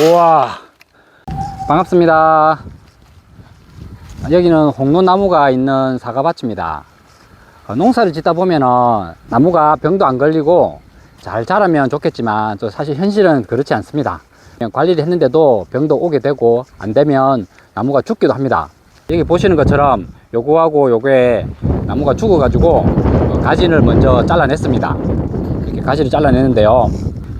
우와. 반갑습니다. 여기는 홍로나무가 있는 사과밭입니다. 어, 농사를 짓다 보면은 나무가 병도 안 걸리고 잘 자라면 좋겠지만 또 사실 현실은 그렇지 않습니다. 관리를 했는데도 병도 오게 되고 안 되면 나무가 죽기도 합니다. 여기 보시는 것처럼 요거하고 요게 나무가 죽어 가지고 어, 가지를 먼저 잘라냈습니다. 이렇게 가지를 잘라내는데요.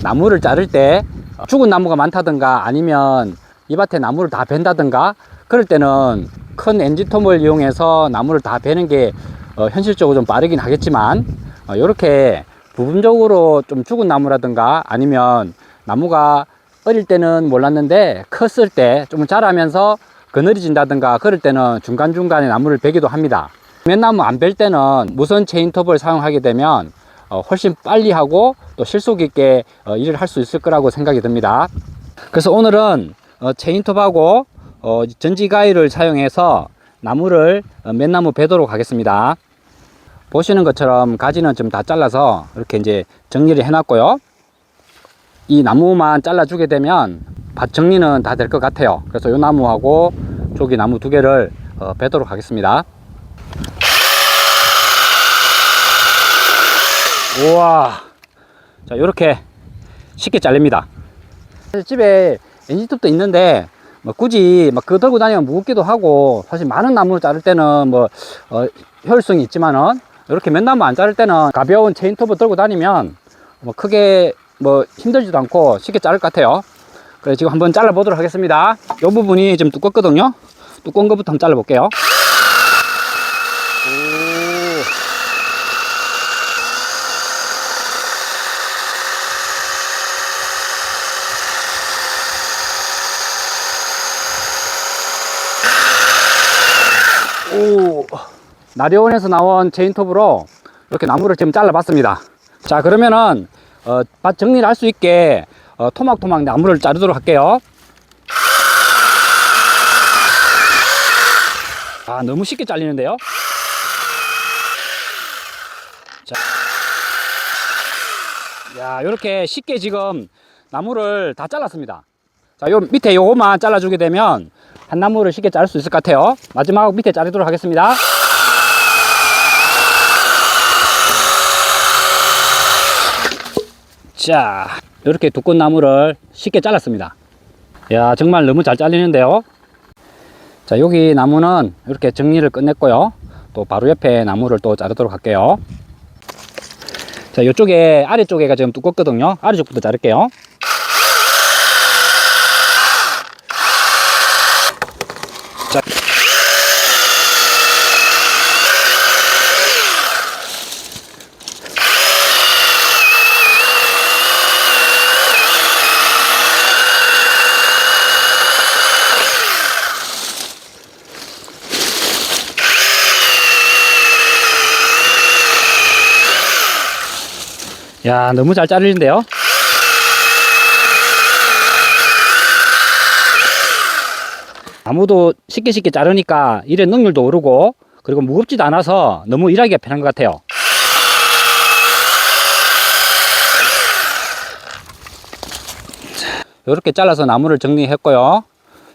나무를 자를 때 죽은 나무가 많다든가 아니면 이 밭에 나무를 다 벤다든가 그럴 때는 큰 엔지톱을 이용해서 나무를 다 베는 게 어, 현실적으로 좀 빠르긴 하겠지만 이렇게 부분적으로 좀 죽은 나무라든가 아니면 나무가 어릴 때는 몰랐는데 컸을 때 좀 자라면서 그늘이진다든가 그럴 때는 중간중간에 나무를 베기도 합니다. 맨나무 안벨 때는 무선 체인톱을 사용하게 되면 어, 훨씬 빨리 하고 또 실속 있게 어, 일을 할 수 있을 거라고 생각이 듭니다. 그래서 오늘은 어, 체인톱하고 어, 전지 가위를 사용해서 나무를 어, 맨나무 베도록 하겠습니다. 보시는 것처럼 가지는 좀 다 잘라서 이렇게 이제 정리를 해놨고요. 이 나무만 잘라주게 되면 밭 정리는 다 될 것 같아요. 그래서 이 나무하고 저기 나무 두 개를 어, 베도록 하겠습니다. 우와. 자 이렇게 쉽게 잘립니다. 사실 집에 엔진톱도 있는데 뭐 굳이 막 그거 들고 다니면 무겁기도 하고 사실 많은 나무를 자를 때는 뭐 어, 효율성이 있지만은 이렇게 몇 나무 안 자를 때는 가벼운 체인톱을 들고 다니면 뭐 크게 뭐 힘들지도 않고 쉽게 자를 것 같아요. 그래서 지금 한번 잘라 보도록 하겠습니다. 이 부분이 좀 두껍거든요? 두꺼운 것부터 한번 잘라 볼게요 오, 나리온에서 나온 체인톱으로 이렇게 나무를 지금 잘라봤습니다. 자, 그러면은, 어, 밭 정리를 할 수 있게, 어, 토막토막 나무를 자르도록 할게요. 아, 너무 쉽게 잘리는데요? 자. 야, 이렇게 쉽게 지금 나무를 다 잘랐습니다. 자, 요 밑에 요거만 잘라주게 되면 한 나무를 쉽게 자를 수 있을 것 같아요. 마지막 밑에 자르도록 하겠습니다. 자, 이렇게 두꺼운 나무를 쉽게 잘랐습니다. 야, 정말 너무 잘 잘리는데요. 자, 여기 나무는 이렇게 정리를 끝냈고요. 또 바로 옆에 나무를 또 자르도록 할게요. 자, 이쪽에 아래쪽에가 지금 두껍거든요. 아래쪽부터 자를게요. 야, 너무 잘 자르는데요? 나무도 쉽게 쉽게 자르니까 일의 능률도 오르고 그리고 무겁지도 않아서 너무 일하기가 편한 것 같아요. 이렇게 잘라서 나무를 정리했고요.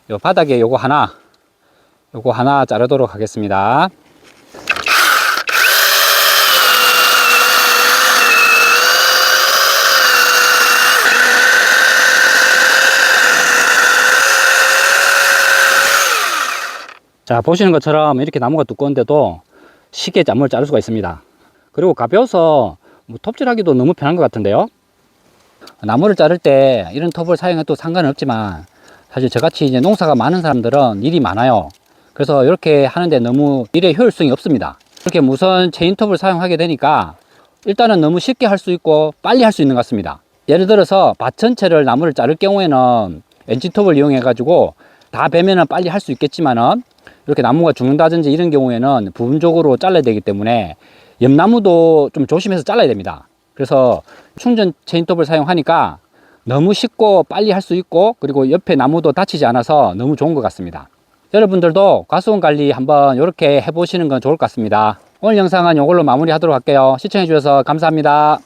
요 바닥에 요거 하나, 요거 하나 자르도록 하겠습니다. 자 보시는 것처럼 이렇게 나무가 두꺼운데도 쉽게 나무를 자를 수가 있습니다. 그리고 가벼워서 뭐 톱질하기도 너무 편한 것 같은데요? 나무를 자를 때 이런 톱을 사용해도 상관은 없지만 사실 저같이 이제 농사가 많은 사람들은 일이 많아요. 그래서 이렇게 하는데 너무 일의 효율성이 없습니다. 이렇게 무선 체인톱을 사용하게 되니까 일단은 너무 쉽게 할 수 있고 빨리 할 수 있는 것 같습니다. 예를 들어서 밭 전체를 나무를 자를 경우에는 엔진톱을 이용해 가지고 다 베면은 빨리 할 수 있겠지만은 이렇게 나무가 죽는다든지 이런 경우에는 부분적으로 잘라야 되기 때문에 옆나무도 좀 조심해서 잘라야 됩니다. 그래서 충전 체인톱을 사용하니까 너무 쉽고 빨리 할 수 있고 그리고 옆에 나무도 다치지 않아서 너무 좋은 것 같습니다. 여러분들도 과수원 관리 한번 이렇게 해보시는 건 좋을 것 같습니다. 오늘 영상은 이걸로 마무리하도록 할게요. 시청해 주셔서 감사합니다.